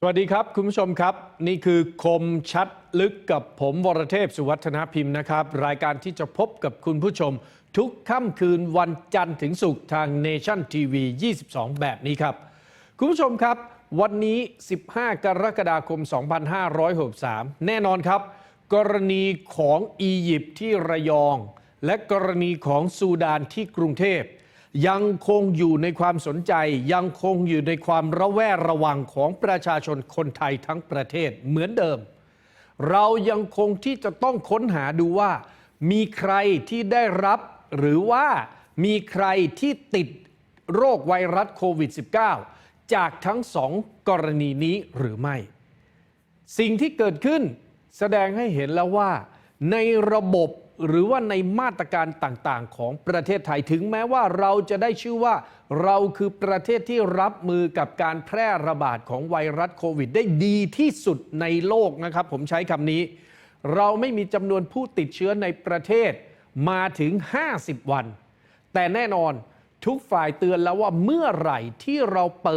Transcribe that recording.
สวัสดีครับ คุณผู้ชมครับ นี่คือคมชัดลึกกับผมวรเทพสุวัฒนพิมพ์นะครับ รายการที่จะพบกับคุณผู้ชม ทุกค่ำคืนวันจันทร์ถึงศุกร์ทาง Nation TV 22 แบบนี้ครับ คุณผู้ชมครับ วันนี้ 15 กรกฎาคม 2563 แน่นอนครับ กรณีของอียิปต์ที่ระยอง และกรณีของซูดานที่กรุงเทพ ยังคงอยู่ในความสนใจ ยังคงอยู่ในความระแวดระวังของประชาชนคนไทยทั้งประเทศเหมือนเดิม เรายังคงที่จะต้องค้นหาดูว่า มีใครที่ได้รับหรือว่ามีใครที่ติดโรคไวรัสโควิด -19 จากทั้งสองกรณีนี้หรือไม่ สิ่งที่เกิดขึ้นแสดงให้เห็นแล้วว่าในระบบ หรือว่าในมาตรการต่างๆ ของประเทศไทยถึงแม้ว่าเราจะได้ชื่อว่า เราคือประเทศที่รับมือกับการแพร่ระบาดของไวรัสโควิด ได้ดีที่สุดในโลกนะครับ ผมใช้คำนี้ เราไม่มีจำนวนผู้ติดเชื้อในประเทศมาถึง 50 วัน แต่แน่นอนทุกฝ่ายเตือนแล้วว่าเมื่อไหร่ที่เราเปิด